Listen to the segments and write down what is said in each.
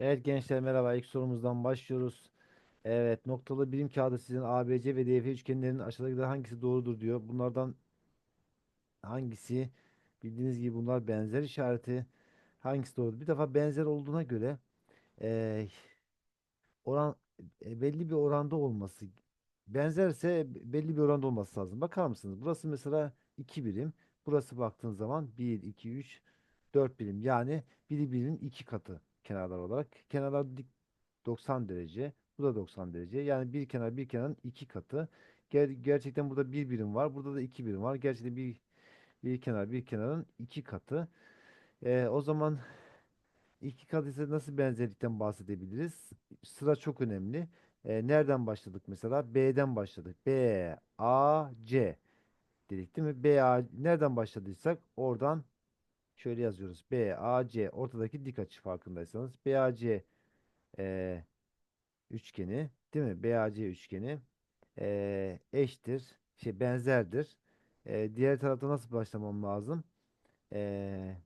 Evet gençler merhaba. İlk sorumuzdan başlıyoruz. Evet noktalı birim kağıdı sizin ABC ve DF üçgenlerinin aşağıdakilerden hangisi doğrudur diyor. Bunlardan hangisi bildiğiniz gibi bunlar benzer işareti. Hangisi doğru? Bir defa benzer olduğuna göre eee, oran e, belli bir oranda olması benzerse belli bir oranda olması lazım. Bakar mısınız? Burası mesela 2 birim. Burası baktığın zaman bir 2 3 4 birim. Yani biri birinin iki katı kenarlar olarak. Kenarlar dik 90 derece. Bu da 90 derece. Yani bir kenar bir kenarın iki katı. Ger- gerçekten burada bir birim var. Burada da iki birim var. Gerçekten bir bir kenar bir kenarın iki katı. Ee, o zaman iki katı ise nasıl benzerlikten bahsedebiliriz? Sıra çok önemli. Ee, nereden başladık mesela? B'den başladık. B, A, C dedik değil mi? B, A nereden başladıysak oradan şöyle yazıyoruz. B, A, C ortadaki dik açı farkındaysanız. B, A, C e, üçgeni değil mi? BAC üçgeni eee, eşittir. Şey benzerdir. Eee, diğer tarafta nasıl başlamam lazım? Eee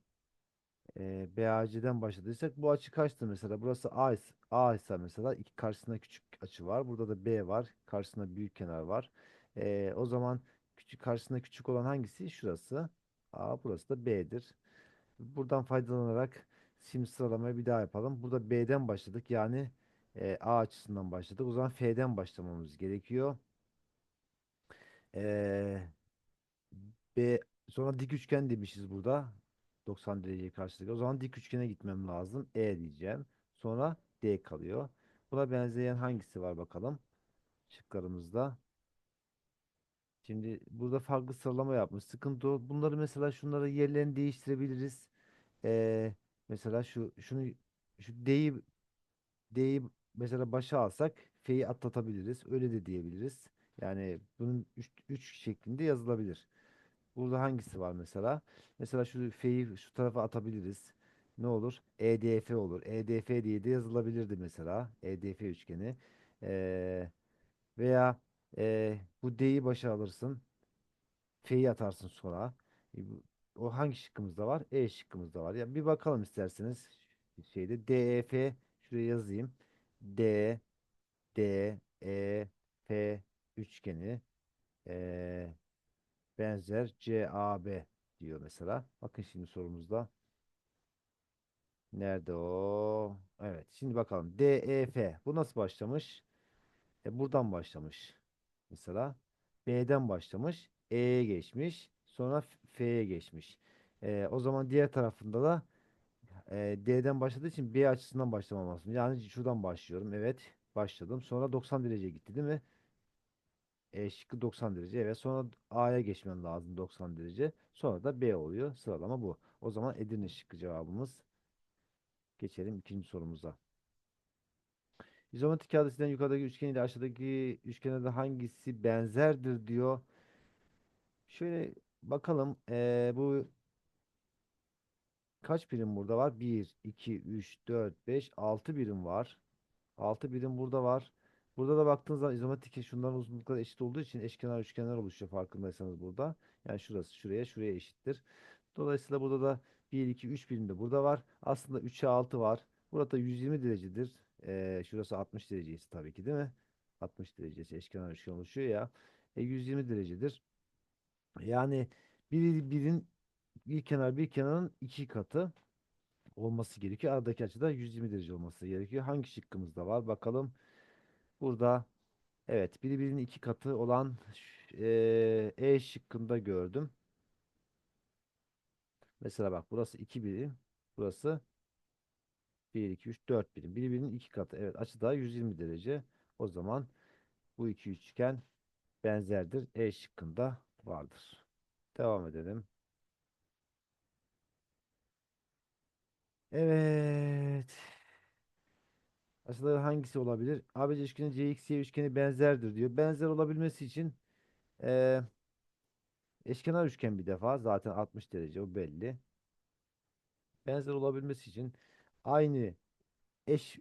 eee BAC'den başladıysak bu açı kaçtı mesela? Burası A, ise- A ise mesela iki karşısında küçük açı var. Burada da B var. Karşısında büyük kenar var. Eee, o zaman küçük karşısında küçük olan hangisi? Şurası. A, burası da B'dir. Buradan faydalanarak şimdi sıralamayı bir daha yapalım. Burada B'den başladık. Yani e, A açısından başladık. O zaman F'den başlamamız gerekiyor. E, B sonra dik üçgen demişiz burada. 90 dereceye karşılık. O zaman dik üçgene gitmem lazım. E diyeceğim. Sonra D kalıyor. Buna benzeyen hangisi var bakalım şıklarımızda. Şimdi burada farklı sıralama yapmış. Sıkıntı o. Bunları mesela şunları yerlerini değiştirebiliriz. Ee, mesela şu şunu şu D'yi D'yi mesela başa alsak F'yi atlatabiliriz. Öyle de diyebiliriz. Yani bunun 3 şeklinde yazılabilir. Burada hangisi var mesela? Mesela şu F'yi şu tarafa atabiliriz. Ne olur? EDF olur. EDF diye de yazılabilirdi mesela. EDF üçgeni. Ee, veya e, bu D'yi başa alırsın. F'yi atarsın sonra. E, O hangi şıkkımızda var? E şıkkımızda var. Ya bir bakalım isterseniz şeyde DEF şuraya yazayım. D D E F üçgeni e, benzer CAB diyor mesela. Bakın şimdi sorumuzda. Nerede o? Evet. Şimdi bakalım. DEF. Bu nasıl başlamış? E, buradan başlamış. Mesela B'den başlamış. E'ye geçmiş. Sonra F'ye geçmiş. E, o zaman diğer tarafında da e, D'den başladığı için B açısından başlamam lazım. Yani şuradan başlıyorum. Evet. Başladım. Sonra 90 derece gitti değil mi? E şıkkı 90 derece. Evet. Sonra A'ya geçmem lazım 90 derece. Sonra da B oluyor. Sıralama bu. O zaman Edirne şıkkı cevabımız. Geçelim ikinci sorumuza. İzometrik kağıdından yukarıdaki üçgen ile aşağıdaki üçgene hangisi benzerdir diyor. Şöyle bakalım. Ee, bu kaç birim burada var? Bir, 2, 3, 4, 5, 6 birim var. 6 birim burada var. Burada da baktığınız zaman izometrik şunların uzunlukları eşit olduğu için eşkenar üçgenler oluşuyor farkındaysanız burada. Yani şurası şuraya şuraya eşittir. Dolayısıyla burada da 1, 2, 3 birim de burada var. Aslında 3'e 6 var. Burada 120 derecedir. Ee, şurası 60 derecesi tabii ki değil mi? 60 derecesi eşkenar üçgen oluşuyor ya. E, 120 derecedir. Yani bir birin bir kenar bir kenarın iki katı olması gerekiyor. Aradaki açıda 120 derece olması gerekiyor. Hangi şıkkımızda var? Bakalım. Burada evet biri birinin iki katı olan eee, E şıkkında gördüm. Mesela bak burası 2 birim. Burası 1, 2, 3, 4 birim. Biri birinin iki katı. Evet açı da 120 derece. O zaman bu iki üçgen benzerdir. E şıkkında vardır. Devam edelim. Evet. Aslında hangisi olabilir? ABC üçgeni CXY üçgeni benzerdir diyor. Benzer olabilmesi için eee eşkenar üçgen bir defa zaten 60 derece o belli. Benzer olabilmesi için aynı eş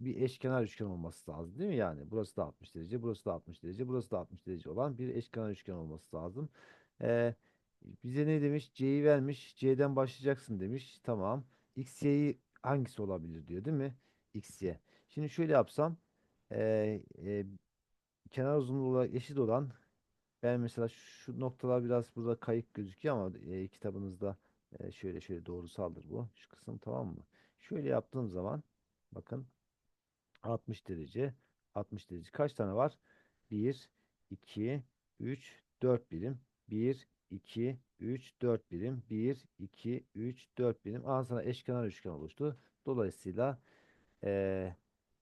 bir eşkenar üçgen olması lazım değil mi? Yani burası da 60 derece, burası da 60 derece, burası da 60 derece olan bir eşkenar üçgen olması lazım. Eee, bize ne demiş? C'yi vermiş. C'den başlayacaksın demiş. Tamam. X, Y'yi hangisi olabilir diyor değil mi? x, y. Şimdi şöyle yapsam eee, e, kenar uzunluğu eşit olan ben mesela şu noktalar biraz burada kayık gözüküyor ama e, kitabınızda e, şöyle şöyle doğrusaldır bu. Şu kısım tamam mı? Şöyle yaptığım zaman bakın 60 derece 60 derece kaç tane var? 1 2 3 4 birim 1 2 3 4 birim 1 2 3 4 birim Al sana eşkenar üçgen oluştu. Dolayısıyla e,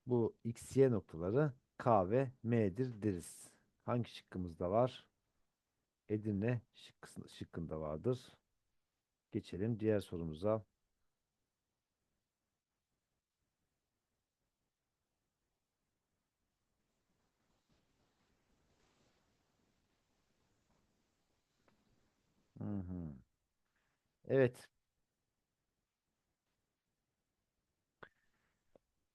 bu x y noktaları K ve M'dir deriz. Hangi şıkkımızda var? Edirne şıkkı- şıkkında vardır. Geçelim diğer sorumuza. Hı. Evet.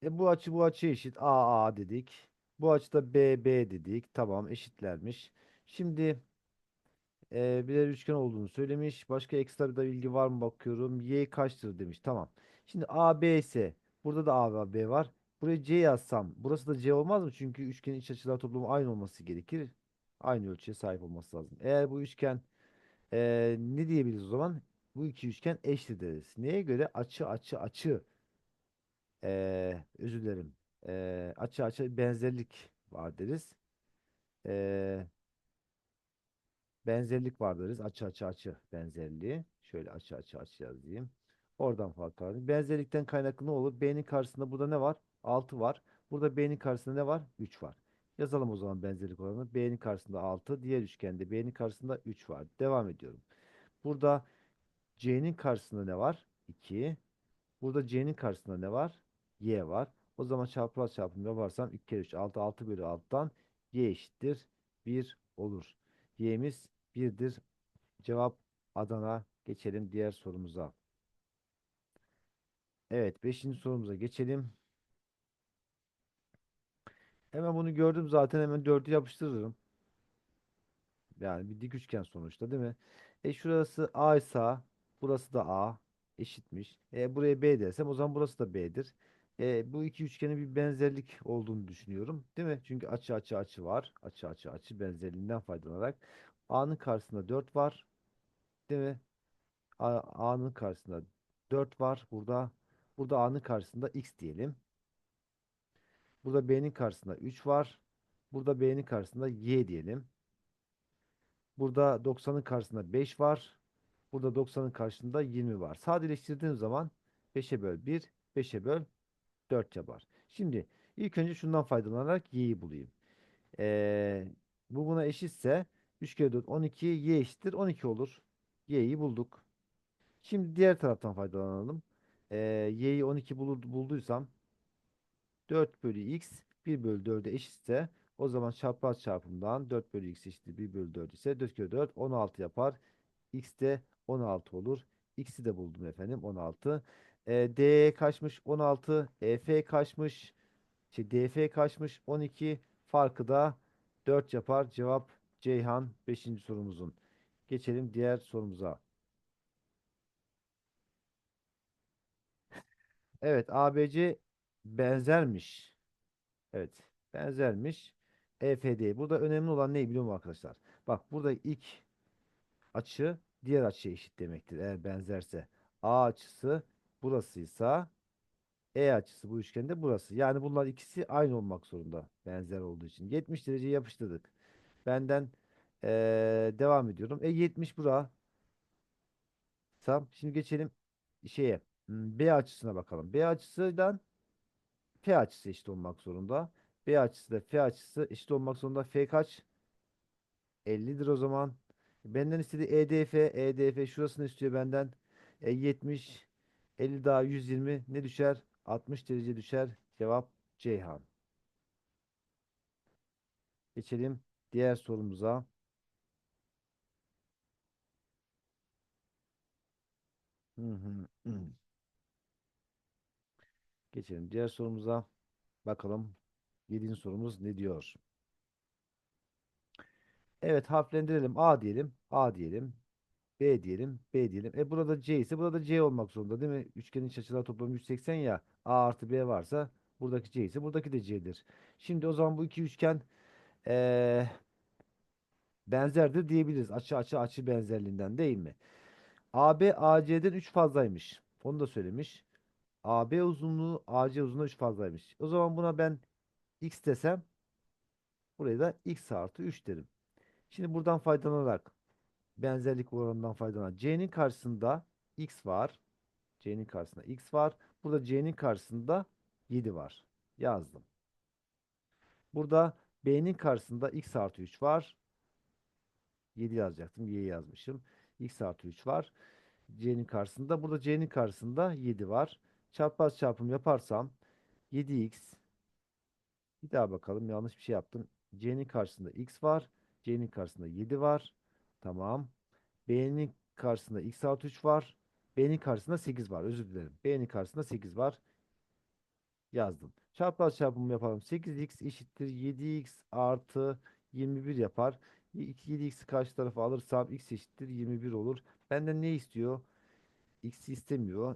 E bu açı bu açı eşit. A A dedik. Bu açıda B B dedik. Tamam eşitlermiş. Şimdi e, birer üçgen olduğunu söylemiş. Başka ekstra bir de bilgi var mı bakıyorum. Y kaçtır demiş. Tamam. Şimdi A B ise burada da A ve B var. Buraya C yazsam burası da C olmaz mı? Çünkü üçgenin iç açılar toplamı aynı olması gerekir. Aynı ölçüye sahip olması lazım. Eğer bu üçgen e, ne diyebiliriz o zaman? Bu iki üçgen eşit deriz. Neye göre? Açı açı açı. Ee, özür dilerim. Ee, açı açı benzerlik var deriz. Ee, benzerlik var deriz. Açı açı açı benzerliği. Şöyle açı açı açı yazayım. Oradan fark var. Benzerlikten kaynaklı ne olur? B'nin karşısında burada ne var? 6 var. Burada B'nin karşısında ne var? 3 var. Yazalım o zaman benzerlik oranı. B'nin karşısında 6. Diğer üçgende B'nin karşısında 3 var. Devam ediyorum. Burada C'nin karşısında ne var? 2. Burada C'nin karşısında ne var? Y var. O zaman çarpılar çarpımı yaparsam 2 kere 3 6 6 bölü 6'dan Y eşittir 1 olur. Y'miz 1'dir. Cevap Adana. Geçelim diğer sorumuza. Evet 5. sorumuza geçelim. Hemen bunu gördüm zaten hemen 4'ü yapıştırırım. Yani bir dik üçgen sonuçta değil mi? E şurası A ise burası da A eşitmiş. E buraya B dersem o zaman burası da B'dir. E, bu iki üçgenin bir benzerlik olduğunu düşünüyorum. Değil mi? Çünkü açı açı açı var. Açı açı açı benzerliğinden faydalanarak A'nın karşısında 4 var. Değil mi? A'nın karşısında 4 var. Burada burada A'nın karşısında X diyelim. Burada B'nin karşısında 3 var. Burada B'nin karşısında Y diyelim. Burada 90'ın karşısında 5 var. Burada 90'ın karşısında 20 var. Sadeleştirdiğim zaman 5'e böl 1, 5'e böl 4 yapar. Şimdi ilk önce şundan faydalanarak y'yi bulayım. Ee, bu buna eşitse 3 kere 4 12 y eşittir 12 olur. y'yi bulduk. Şimdi diğer taraftan faydalanalım. Ee, y'yi 12 bulur, bulduysam 4 bölü x 1 bölü 4'e eşitse o zaman çapraz çarpımdan 4 bölü x eşittir 1 bölü 4 ise 4 kere 4 16 yapar. x de 16 olur. x'i de buldum efendim 16. E, d kaçmış 16. EF kaçmış? Şey, DF kaçmış 12. Farkı da 4 yapar. Cevap Ceyhan 5. sorumuzun. Geçelim diğer sorumuza. Evet ABC benzermiş. Evet. Benzermiş. EFD. Burada önemli olan ne biliyor musun arkadaşlar? Bak burada ilk açı diğer açıya eşit demektir. Eğer benzerse. A açısı burasıysa E açısı bu üçgende burası. Yani bunlar ikisi aynı olmak zorunda. Benzer olduğu için. 70 derece yapıştırdık. Benden eee, devam ediyorum. E 70 bura. Tamam. Şimdi geçelim şeye. hmm, B açısına bakalım. B açısından F açısı eşit olmak zorunda. B açısı da F açısı eşit olmak zorunda. F kaç? 50'dir o zaman. Benden istediği EDF. EDF şurasını istiyor benden. E 70. 50 daha 120 ne düşer? 60 derece düşer. Cevap Ceyhan. Geçelim diğer sorumuza. Hı hı, hı. Geçelim diğer sorumuza. Bakalım 7. sorumuz ne diyor? Evet harflendirelim. A diyelim. A diyelim. B diyelim. B diyelim. E burada C ise burada C olmak zorunda değil mi? Üçgenin iç açılar toplamı 180 ya. A artı B varsa Buradaki C ise buradaki de C'dir. Şimdi o zaman bu iki üçgen eee, benzerdir diyebiliriz. Açı açı açı benzerliğinden değil mi? AB AC'den 3 fazlaymış. Onu da söylemiş. AB uzunluğu AC uzunluğu 3 fazlaymış. O zaman buna ben x desem buraya da x artı 3 derim. Şimdi buradan faydalanarak benzerlik oranından faydalanarak C'nin karşısında x var. C'nin karşısında x var. Burada C'nin karşısında 7 var. Yazdım. Burada B'nin karşısında x artı 3 var. 7 yazacaktım. Y yazmışım. x artı 3 var. C'nin karşısında. Burada C'nin karşısında 7 var. Çarpmaz çarpım yaparsam 7x bir daha bakalım. Yanlış bir şey yaptım. C'nin karşısında x var. C'nin karşısında 7 var. Tamam. B'nin karşısında x artı 3 var. B'nin karşısında 8 var. Özür dilerim. B'nin karşısında 8 var. Yazdım. Çarpmaz çarpımı yapalım. 8x eşittir 7x artı 21 yapar. 7x'i karşı tarafa alırsam x eşittir 21 olur. Benden ne istiyor? X'i istemiyor.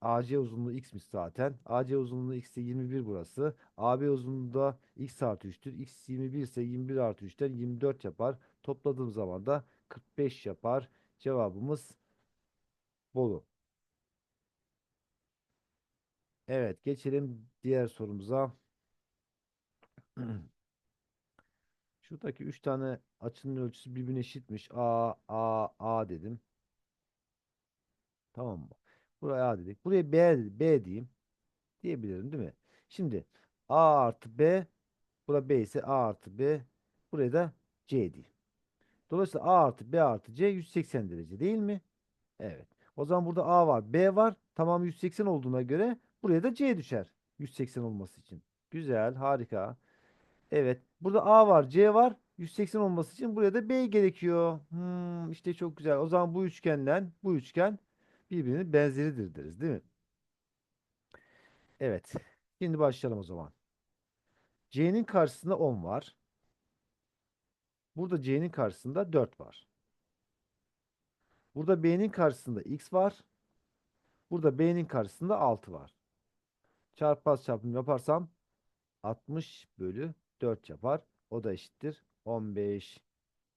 AC uzunluğu x'miş zaten. AC uzunluğu x de 21 burası. AB uzunluğu da x artı 3'tür. x 21 ise 21 artı 3'ten 24 yapar. Topladığım zaman da 45 yapar. Cevabımız Bolu. Evet geçelim diğer sorumuza. Şuradaki 3 tane açının ölçüsü birbirine eşitmiş. A, A, A dedim. Tamam mı? Buraya A dedik. Buraya B, B diyeyim. Diyebilirim değil mi? Şimdi A artı B. Bura B ise A artı B. Buraya da C diyeyim. Dolayısıyla A artı B artı C 180 derece değil mi? Evet. O zaman burada A var, B var. Tamam 180 olduğuna göre buraya da C düşer. 180 olması için. Güzel, harika. Evet. Burada A var, C var. 180 olması için buraya da B gerekiyor. Hmm, işte çok güzel. O zaman bu üçgenden bu üçgen birbirinin benzeridir deriz, değil mi? Evet. Şimdi başlayalım o zaman. C'nin karşısında 10 var. Burada C'nin karşısında 4 var. Burada B'nin karşısında X var. Burada B'nin karşısında 6 var. Çarpmaz çarpım yaparsam 60 bölü 4 yapar. O da eşittir 15.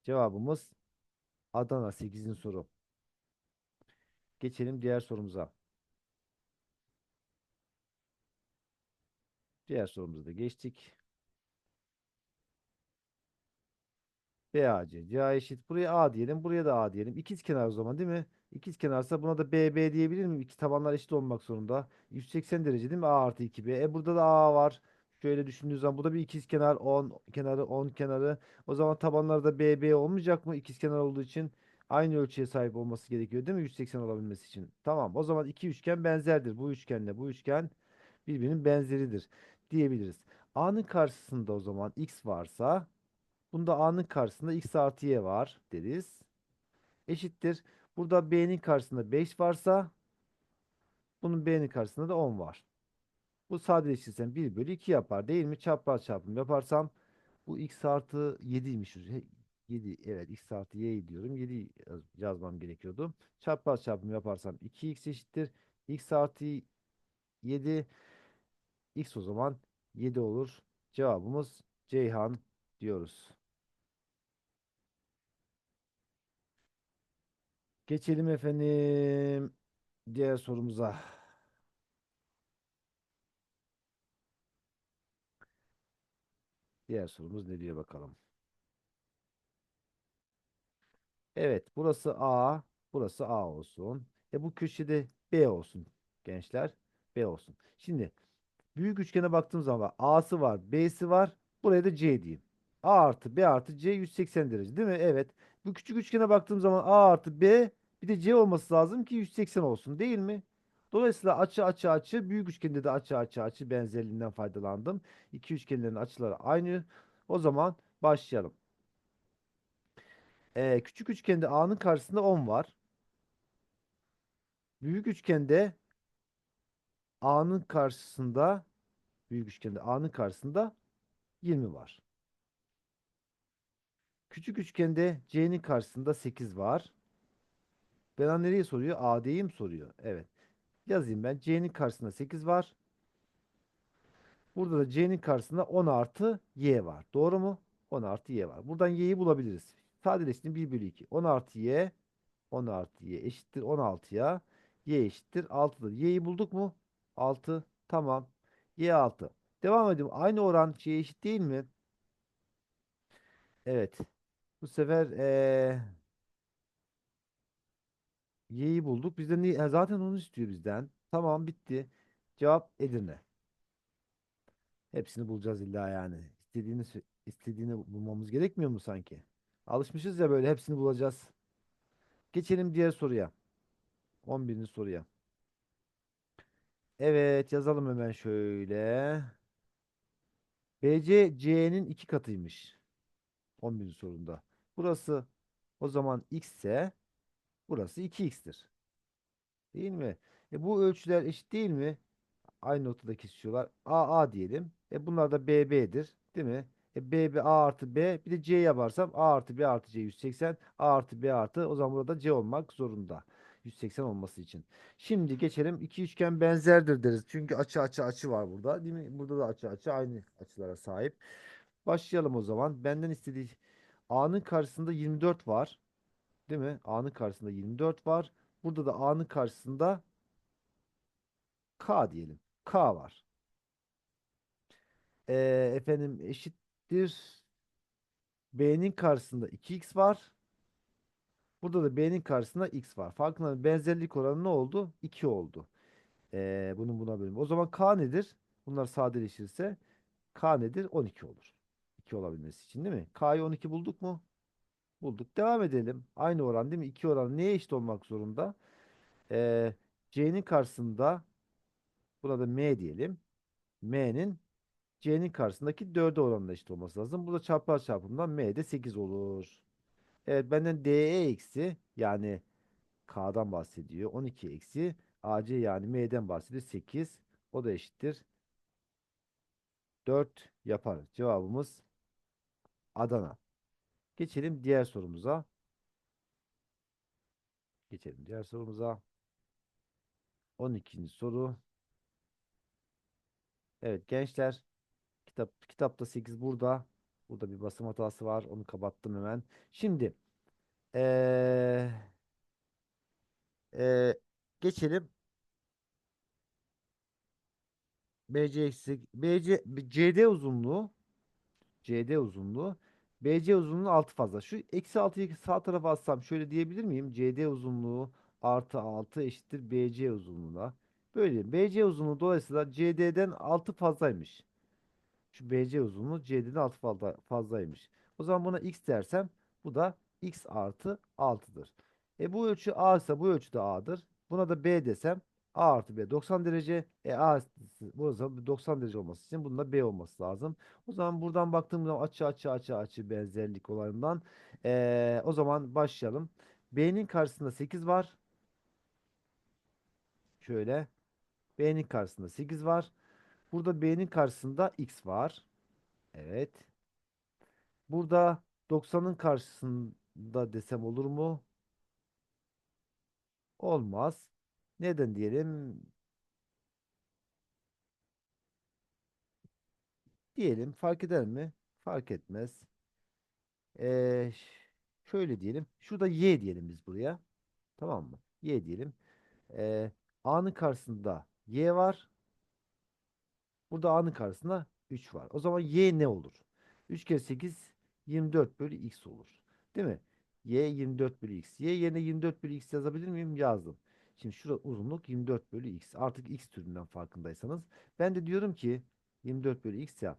Cevabımız Adana 8'in soru. Geçelim diğer sorumuza. Diğer sorumuza da geçtik. BAC, CA eşit. Buraya A diyelim. Buraya da A diyelim. İkiz kenar o zaman değil mi? İkiz kenarsa buna da BB diyebilir miyim? İki tabanlar eşit olmak zorunda. 180 derece değil mi? A artı 2B. E burada da A var. Şöyle düşündüğün zaman bu da bir ikiz kenar 10 kenarı 10 kenarı. O zaman tabanlarda BB olmayacak mı? İkiz kenar olduğu için aynı ölçüye sahip olması gerekiyor değil mi? 180 olabilmesi için. Tamam. O zaman iki üçgen benzerdir. Bu üçgenle bu üçgen birbirinin benzeridir diyebiliriz. A'nın karşısında o zaman x varsa bunda A'nın karşısında x artı y var deriz. Eşittir. Burada B'nin karşısında 5 varsa bunun B'nin karşısında da 10 var. Bu sadeleştirsem 1 bölü 2 yapar değil mi? Çapraz çarpım yaparsam bu x artı 7'ymiş. 7 evet x artı y diyorum. 7 yaz- yazmam gerekiyordu. Çapraz çarpım yaparsam 2x eşittir. x artı 7 x o zaman 7 olur. Cevabımız Ceyhan diyoruz. Geçelim efendim diğer sorumuza. Diğer sorumuz ne diye bakalım. Evet, burası A, burası A olsun. E bu köşede B olsun gençler. B olsun. Şimdi büyük üçgene baktığım zaman A'sı var, B'si var. Buraya da C diyeyim. A artı B artı C 180 derece değil mi? Evet. Bu küçük üçgene baktığım zaman A artı B bir de C olması lazım ki 180 olsun değil mi? Dolayısıyla açı açı açı büyük üçgende de açı açı açı benzerliğinden faydalandım. İki üçgenlerin açıları aynı. O zaman başlayalım. Ee, küçük üçgende A'nın karşısında 10 var. Büyük üçgende A'nın karşısında büyük üçgende A'nın karşısında 20 var. Küçük üçgende C'nin karşısında 8 var. Bana nereye soruyor? AD'yi mi soruyor? Evet. Yazayım ben. C'nin karşısında 8 var. Burada da c'nin karşısında 10 artı y var. Doğru mu? 10 artı y var. Buradan y'yi bulabiliriz. Sadeleştirin 1 bölü 2. 10 artı y 10 artı y eşittir 16'ya. y eşittir 6'dır. y'yi bulduk mu? 6. Tamam. y 6. Devam edelim. Aynı oran c'ye eşit değil mi? Evet. Bu sefer eee y'yi bulduk. Bizden ha, zaten onu istiyor bizden. Tamam bitti. Cevap Edirne. Hepsini bulacağız illa yani. İstediğini istediğini bulmamız gerekmiyor mu sanki? Alışmışız ya böyle hepsini bulacağız. Geçelim diğer soruya. 11. soruya. Evet yazalım hemen şöyle. BC C'nin iki katıymış. 11. sorunda. Burası o zaman x ise burası 2x'tir. Değil mi? E bu ölçüler eşit değil mi? Aynı noktada kesişiyorlar. A A diyelim. E bunlar da B B'dir. Değil mi? E B B A artı B. Bir de C yaparsam A artı B artı C 180. A artı B artı. O zaman burada C olmak zorunda. 180 olması için. Şimdi geçelim. İki üçgen benzerdir deriz. Çünkü açı açı açı var burada. Değil mi? Burada da açı açı aynı açılara sahip. Başlayalım o zaman. Benden istediği A'nın karşısında 24 var. Değil mi? A'nın karşısında 24 var. Burada da A'nın karşısında K diyelim. K var. Ee, efendim eşittir. B'nin karşısında 2x var. Burada da B'nin karşısında x var. Farkında benzerlik oranı ne oldu? 2 oldu. Ee, bunun buna bölüm. O zaman K nedir? Bunlar sadeleşirse K nedir? 12 olur. 2 olabilmesi için değil mi? K'yı 12 bulduk mu? Bulduk. Devam edelim. Aynı oran değil mi? 2 oran neye eşit olmak zorunda? Ee, C'nin karşısında burada M diyelim. M'nin C'nin karşısındaki 4'e oranla eşit olması lazım. Burada çarpar çarpımından M'de 8 olur. Evet benden DE eksi yani K'dan bahsediyor. 12 eksi AC yani M'den bahsediyor. 8. O da eşittir. 4 yapar. Cevabımız Adana. Geçelim diğer sorumuza. Geçelim diğer sorumuza. 12. soru. Evet gençler kitap kitapta 8 burada. Burada bir basım hatası var. Onu kapattım hemen. Şimdi eee eee, geçelim. BC eksi BC CD uzunluğu CD uzunluğu BC uzunluğu 6 fazla. Şu eksi 6'yı sağ tarafa atsam şöyle diyebilir miyim? CD uzunluğu artı 6 eşittir BC uzunluğuna. Böyle. BC uzunluğu dolayısıyla CD'den 6 fazlaymış. Şu BC uzunluğu CD'den 6 fazla, fazlaymış. O zaman buna x dersem bu da x artı 6'dır. E bu ölçü A ise bu ölçü de A'dır. Buna da B desem A artı B 90 derece. E A burası 90 derece olması için bunun da B olması lazım. O zaman buradan baktığım zaman açı açı açı açı benzerlik olayından. E, o zaman başlayalım. B'nin karşısında 8 var. Şöyle. B'nin karşısında 8 var. Burada B'nin karşısında X var. Evet. Burada 90'ın karşısında desem olur mu? Olmaz. Neden diyelim? Diyelim fark eder mi? Fark etmez. Ee, şöyle diyelim. Şurada Y diyelim biz buraya. Tamam mı? Y diyelim. Ee, A'nın karşısında Y var. Burada A'nın karşısında 3 var. O zaman Y ne olur? 3 kere 8 24 bölü X olur. Değil mi? Y 24 bölü X. Y yerine 24 bölü X yazabilir miyim? Yazdım. Şimdi şurada uzunluk 24 bölü X. Artık X türünden farkındaysanız. Ben de diyorum ki 24 bölü X ya.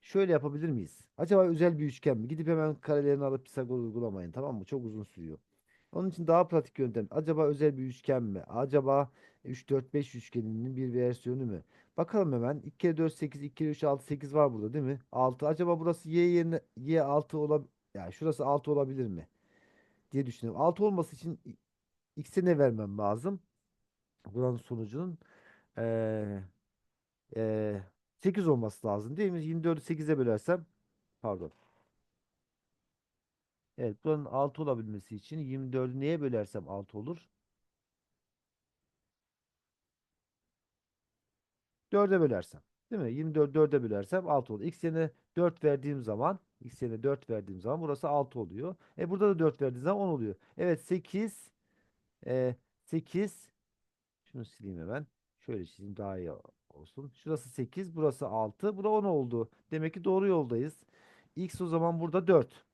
Şöyle yapabilir miyiz? Acaba özel bir üçgen mi? Gidip hemen karelerini alıp Pisagor uygulamayın. Tamam mı? Çok uzun sürüyor. Onun için daha pratik yöntem. Acaba özel bir üçgen mi? Acaba 3, 4, 5 üçgeninin bir versiyonu mu? Bakalım hemen. 2 kere 4 8, 2 kere 3 6, 8 var burada değil mi? 6. Acaba burası y yerine y 6 olabilir. Yani şurası 6 olabilir mi? diye düşünüyorum. 6 olması için x'e ne vermem lazım? Buranın sonucunun eee eee 8 olması lazım değil mi? 24'ü 8'e bölersem pardon. Evet buranın 6 olabilmesi için 24'ü neye bölersem 6 olur? 4'e bölersem. Değil mi? 24 4'e bölersem 6 olur. X yerine 4 verdiğim zaman X yerine 4 verdiğim zaman burası 6 oluyor. E burada da 4 verdiğim zaman 10 oluyor. Evet 8 e, 8 şunu sileyim hemen. Şöyle çizeyim daha iyi olsun. Şurası 8, burası 6, bura 10 oldu. Demek ki doğru yoldayız. X o zaman burada 4.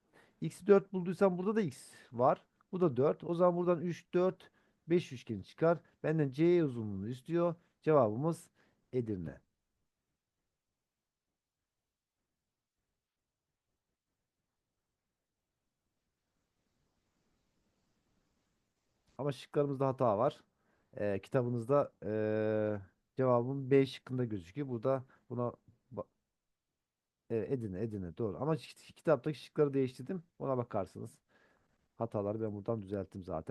X'i 4 bulduysam burada da X var. Bu da 4. O zaman buradan 3, 4, 5 üçgeni çıkar. Benden C uzunluğunu istiyor. Cevabımız Edirne. Ama şıklarımızda hata var. Ee, kitabınızda ee, cevabın B şıkkında gözüküyor. Burada buna ba- e, Edirne, Edirne doğru. Ama ki- kitaptaki şıkları değiştirdim. Ona bakarsınız. Hataları ben buradan düzelttim zaten.